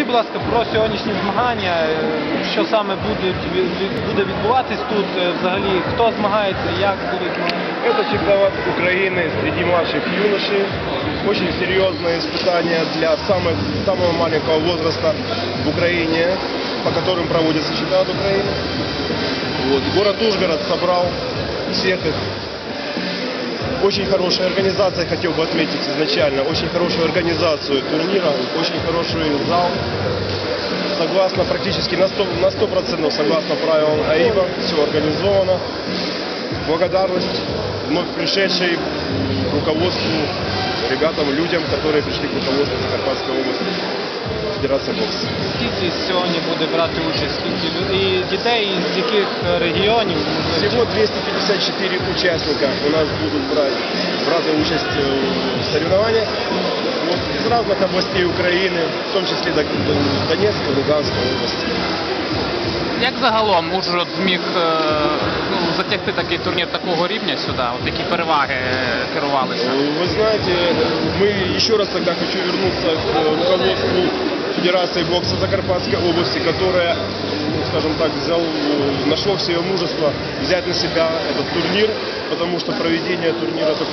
Розкажіть, будь ласка, про сьогоднішні змагання, е, що саме будуть, від- від- буде відбуватись тут, е, взагалі, хто змагається, як будуть змагання. Это чемпионат Украины среди младших юношей. Очень серьезное испытание для самых, самого маленького возраста в Украине, по которым проводится чемпионат Украины. Вот. Город Ужгород собрал всех их. очень хорошая организация, хотел бы отметить изначально, очень хорошую организацию турнира, очень хороший зал. Согласно практически на 100%, на 100% согласно правилам АИБа, все организовано благодарность вновь пришедшей руководству, ребятам, людям, которые пришли к руководству Закарпатской области, Федерации бокса. Скільки сьогодні буде брати участь, скільки лю- і дітей, з яких е, регіонів? Всего 254 участника у нас будут брать, брать участие в соревнованиях вот, из разных областей Украины, в том числе Дон- Донецкой, Луганской области. Як загалом Ужгород зміг е, ну, затягти такий турнір такого рівня сюди? От які переваги е, керувалися? Вы знаете, мы еще раз тогда хочу вернуться к э, руководству Федерации бокса Закарпатской области, которая, ну, скажем так, взял, э, нашло в себе мужество взять на себя этот турнир, потому что проведение турнира такого